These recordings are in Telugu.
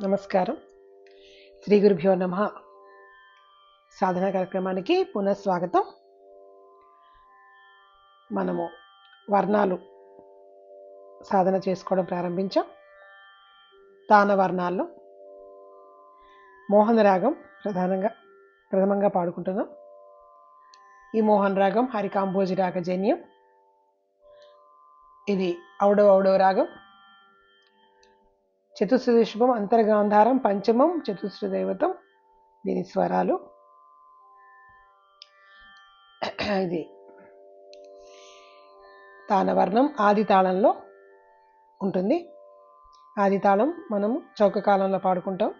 నమస్కారం. శ్రీ గురుభ్యో నమ. సాధన కార్యక్రమానికి పునఃస్వాగతం మనము వర్ణాలు సాధన చేసుకోవడం ప్రారంభించాం. తాన వర్ణాల్లో మోహన రాగం ప్రధానంగా ప్రథమంగా పాడుకుంటున్నాం. ఈ మోహన్ రాగం హరికాంభోజి రాగజన్యం. ఇది ఔడవ ఔడవ రాగం. చతుశ్రుతి శుభం అంతర్గాంధారం పంచమం చతుశ్రు దైవతం దీని స్వరాలు. ఇది తానవర్ణం ఆది తాళంలో ఉంటుంది. ఆది తాళం మనము చౌక కాలంలో పాడుకుంటాం.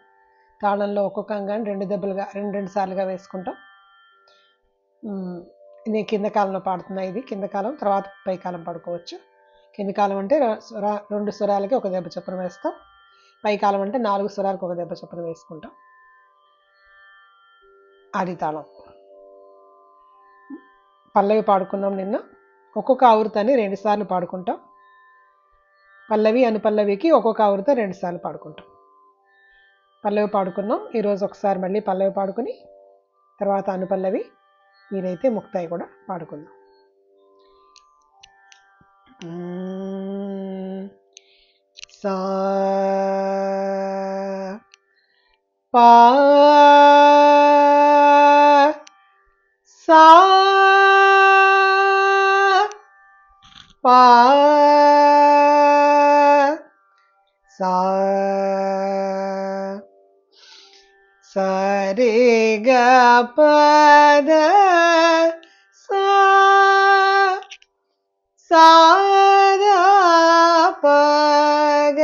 తాళంలో ఒక్కొక్క అంగాన్ని రెండు దెబ్బలుగా రెండు రెండు సార్లుగా వేసుకుంటాం. నేను కింద కాలంలో పాడుతున్నా ఇది. కింద కాలం తర్వాత పై కాలం పాడుకోవచ్చు. కింద కాలం అంటే రెండు స్వరాలకి ఒక దెబ్బ చొప్పున వేస్తాం. పై కాలం అంటే నాలుగు స్వరాలకు ఒక దెబ్బ చొప్పున వేసుకుంటాం. ఆది తాళం. పల్లవి పాడుకున్నాం నిన్న. ఒక్కొక్క ఆవృతాన్ని రెండుసార్లు పాడుకుంటాం. పల్లవి అనుపల్లవికి ఒక్కొక్క ఆవృత రెండు సార్లు పాడుకుంటాం. పల్లవి పాడుకున్నాం. ఈరోజు ఒకసారి మళ్ళీ పల్లవి పాడుకుని తర్వాత అనుపల్లవి వీలైతే ముక్తాయి కూడా పాడుకుందాం. సా പ സ പ സ സരി ഗ പദ സ സാര പഗ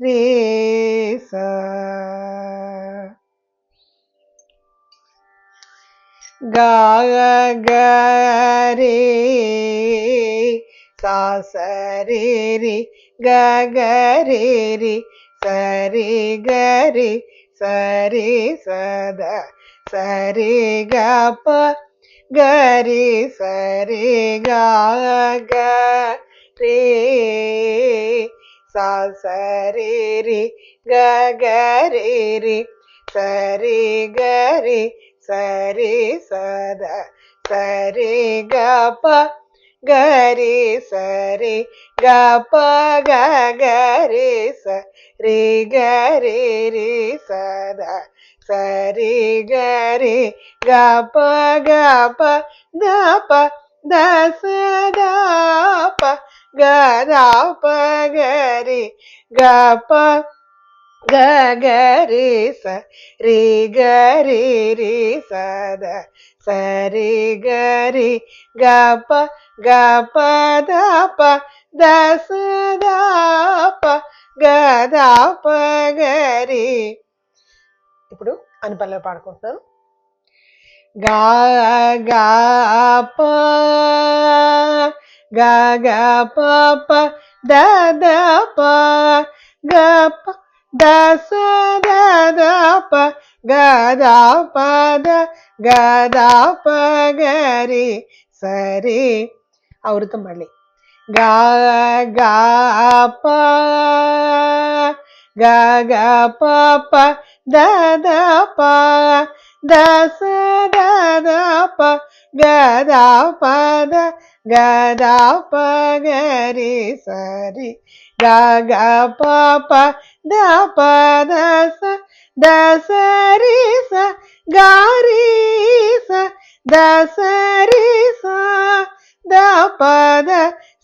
രേ സ ಗಾಗರಿ ಸಾಸರಿ ಗಗರಿ ಸರಿ ಗರಿ ಸರಿ ಸದ ಸರಿ ಗಪ ಗರಿ ಸರಿ ಗಾಗ ರೇ ಸಾಸರಿ ರಿ ಗಗರಿ ರಿ ಸರಿ ಗರಿ സരി സദ സരി ഗപ ഗരി സരി ഗപ ഗരി സ രി ഗരി രി സദ സരി ഗരി ഗപ ഗപ ദപ ദസ ദപ ഗ ദപ ഗരി ഗപ స రి గరి రి స రి గరి రి స ద సరి గరి గ ప గ ప దాప ప ద స గ ద గరి. ఇప్పుడు అనుపల్లవి పాడుకుంటున్నాను. గా గా ప గా గా ప ప ద ద ప గ ద స ద ద ప గ ద ప ద గ ద ప గరి సరి ఆవృతం మళ్ళీ గా గా ప గ గ ప ప ద ద ప ದಸ ಪದ ಗದಪದ ಪ ಗರಿ ಸರಿ. ಗ ಗ ಪ ಪ, ದ, ಪ ದಸ ದಸ ರೀ ಸ ಗಾರಿ ಸ ದಸ ರೀ ಸ, ದ ಪದ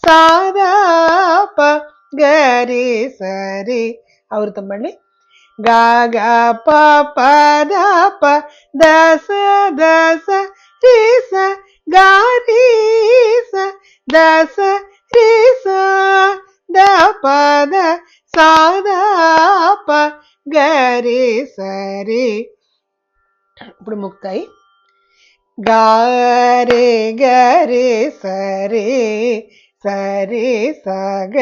ಸಾದ ಪ ಗರಿ ಸರಿ. ಅವರು ತಮ್ಮಳ್ಳಿ స ద స రి స ద ప ద సా ద ప గ రి సరి ఆవృతం మళ్ళీ గా గా ప ప ద ప ద స ద స రి స గా రి స ద స రి స ద ప ద సా ద ప గ రి సరి ఇప్పుడు ముక్తాయి గా రే గ రే సరి சரி சக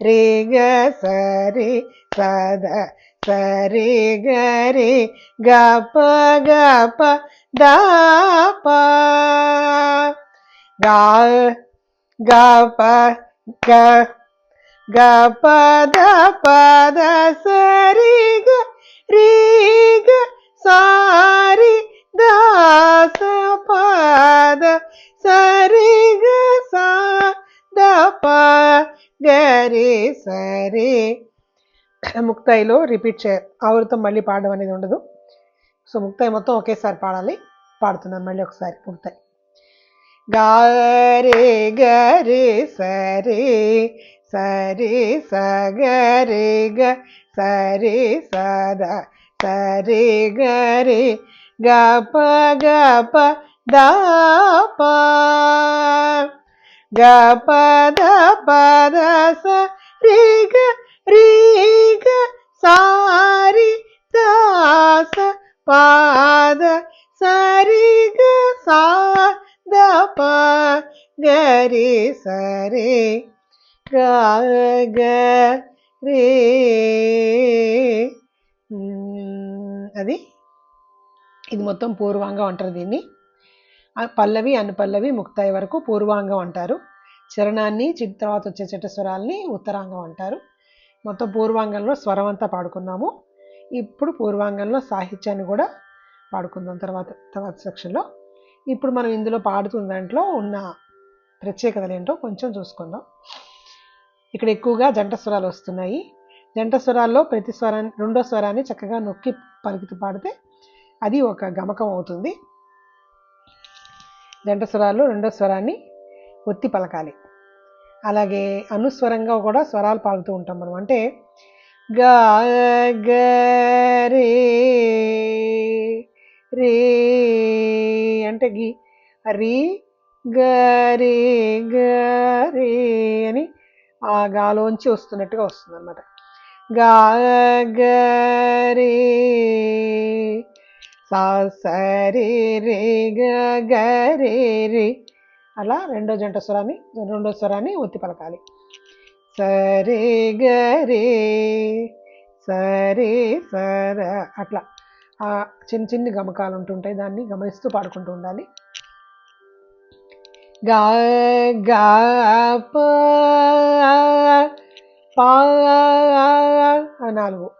ரீக சரி சத சரி கரி கப கப தப கப க கப தப சரி க ரீ ముక్తాయిలో రిపీట్ చే ఆవృతం మళ్ళీ పాడడం అనేది ఉండదు. సో ముక్తాయి మొత్తం ఒకేసారి పాడాలి. పాడుతున్నాను మళ్ళీ ఒకసారి ముక్తాయి. గారే గరే సరే సరే సగరే గ సరే సద గ గరి గప గప దప గప దప పద స రే గ సారి దాస పాద సరి గ సా ద ప గరి సరి గ గ రే అది ఇది మొత్తం పూర్వాంగం అంటారు దీన్ని. పల్లవి అనుపల్లవి ముక్తాయి వరకు పూర్వాంగం అంటారు. చరణాన్ని చి- తర్వాత వచ్చే చట్టస్వరాల్ని ఉత్తరాంగం అంటారు. మొత్తం పూర్వాంగంలో స్వరం అంతా పాడుకున్నాము. ఇప్పుడు పూర్వాంగంలో సాహిత్యాన్ని కూడా పాడుకుందాం తర్వాత తర్వాత సెక్షన్లో ఇప్పుడు మనం ఇందులో పాడుతున్న దాంట్లో ఉన్న ప్రత్యేకతలు ఏంటో కొంచెం చూసుకుందాం. ఇక్కడ ఎక్కువగా జంట స్వరాలు వస్తున్నాయి. జంట స్వరాల్లో ప్రతి స్వరాన్ని రెండో స్వరాన్ని చక్కగా నొక్కి పలుకుతూ పాడితే అది ఒక గమకం అవుతుంది. జంట స్వరాల్లో రెండో స్వరాన్ని ఒత్తి పలకాలి. అలాగే అనుస్వరంగా కూడా స్వరాలు పాడుతూ ఉంటాం మనం. అంటే గా గ రే రే అంటే గి రీ గరే రే గ రే అని ఆ గాలోంచి వస్తున్నట్టుగా వస్తుంది అనమాట గా గ రే సా రే గ రే అలా రెండో జంట స్వరాన్ని రెండో స్వరాన్ని ఒత్తి పలకాలి. సరే గరే సరే సర అట్లా. ఆ చిన్న చిన్న గమకాలు ఉంటుంటాయి దాన్ని గమనిస్తూ పాడుకుంటూ ఉండాలి. గా గా పా నాలుగు.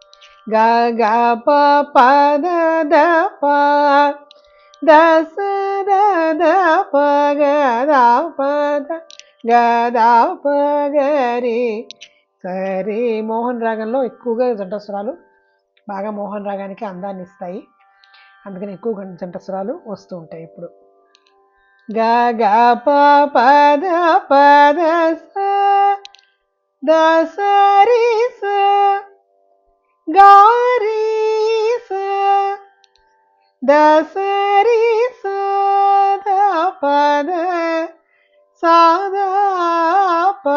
గా గా ప ప ద ప ద స ద సరే మోహన్ రాగంలో ఎక్కువగా జంటస్వరాలు బాగా మోహన్ రాగానికి అందాన్ని ఇస్తాయి. అందుకని ఎక్కువ జంటస్వరాలు వస్తూ ఉంటాయి ఇప్పుడు గ గ ప పద పద ప ద స ద స స ద പദ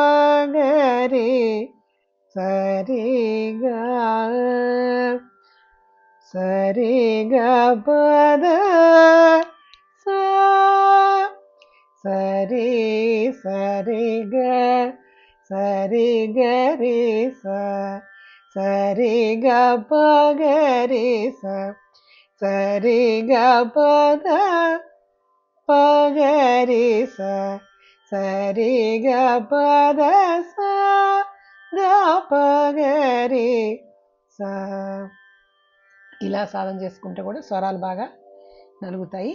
സാദാപഗരി സരിഗ സരിഗ പദ സരി സരിഗ സരി ഗരി സ സരി ഗ പ ഗരി സ സരി ഗ പദ స రి గ స రి గ పద స గ ప స స ఇలా సాధన చేసుకుంటే కూడా స్వరాలు బాగా నలుగుతాయి.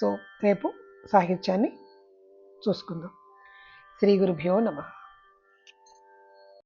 సో రేపు సాహిత్యాన్ని చూసుకుందాం. శ్రీ గురుభ్యో నమః.